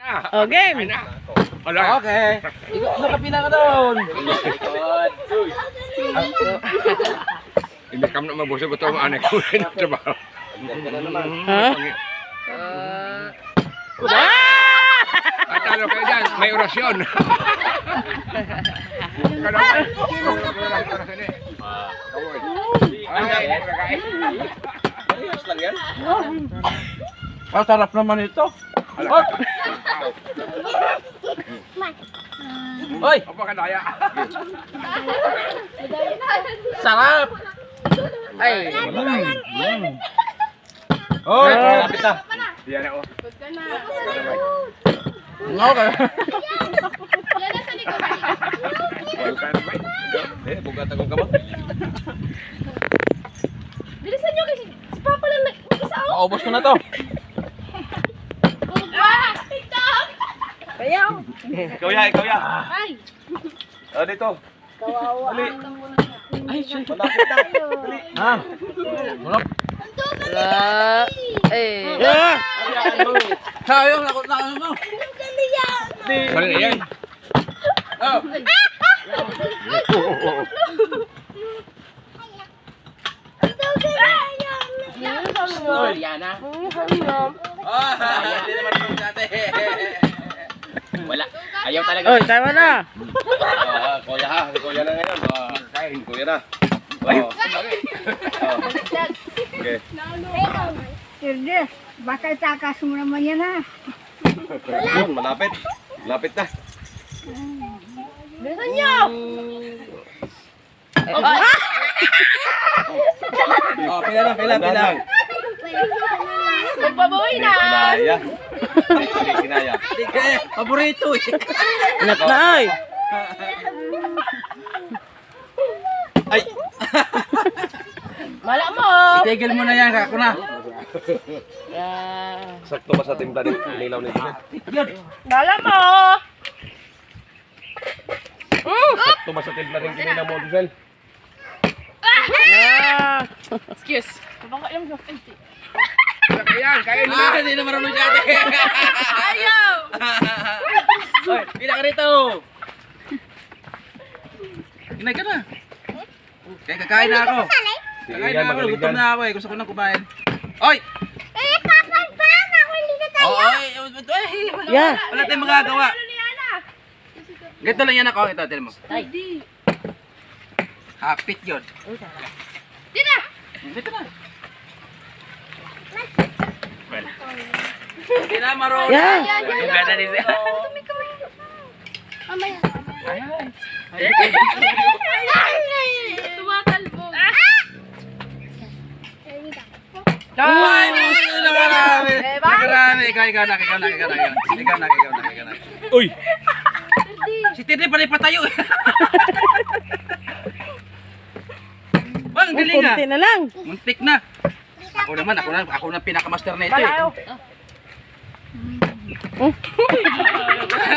Oh, game. Okay. Ikaw, nakapila ka doon. Hindi kam na mabusog ito ang anak ko. Trabaho. Ha? Ah! At talo kayo dyan, may orasyon. Ang sarap naman ito. Ala. Hoy, Apa ka daya? sarap. Ay. Hoy, Ah. malapit na. Diyan ako. Okay. Eh, bugat akong kabang. Bilisan nyo kasi si Papa lang nag- mag-isa ako. Maubos ko na to. Ah! TikTok! Kaya. Ikaw ya, ikaw ya. Ay! Oh, dito. Ay, siya. Ha? Mulap. La. Eh. Yeah. Sayang ako na ano mo. Mali na yan. Oh. Hoy, Yana. Ah, hindi naman ito Ayaw talaga. Oh, tama na. Ah, kuya ha, kuya na ngayon. Ah, kain, kuya na. Oh. Oh. Okay. Hindi, baka takas mo naman yan ha. Yun, malapit. Malapit na. Bilisan nyo! Oh, pila lang, pila, pila. Magbabawi na. Kinaya. Kinaya. Paborito eh. Anak na ay. Ay. Mala mo. Itigil mo na yan, kako na. Sakto ba sa timpla ni Lilaw ni Dilan? Mala mo. Mm. Sakto ba sa timpla ni Lilaw mo, Dilan? Ah! Excuse. Kabangka lang sa 50. Ayan, kaya mo na. Ah, hindi na marunong siya ate. Ayaw! Oy, pila ka rito. Inay ka na. Kaya kakain na ako. Kakain na ako. Gutom na ako eh. Gusto ko na kumain. Oy! Eh, papagpang ako. Hindi na tayo. Oh, oy, yeah. wala tayong magagawa. Ganito lang yan ako. Ito, tinan mo. Hindi. Hapit yun. Dito na! Dito na. Na marunong. Yeah. Yung ganda ni Zé. Mamaya. Tumatalbog. Ay, nakarami. Diba? Nakarami. Ikaw, ikaw na, ikaw na, ikaw na, ikaw na. Ikaw na, ikaw na. Uy! Si Tede pala patayo. Bang, ang galing ah. Kunti na lang. Muntik na. Ako naman, ako na, ako na pinakamaster na ito eh. Oh.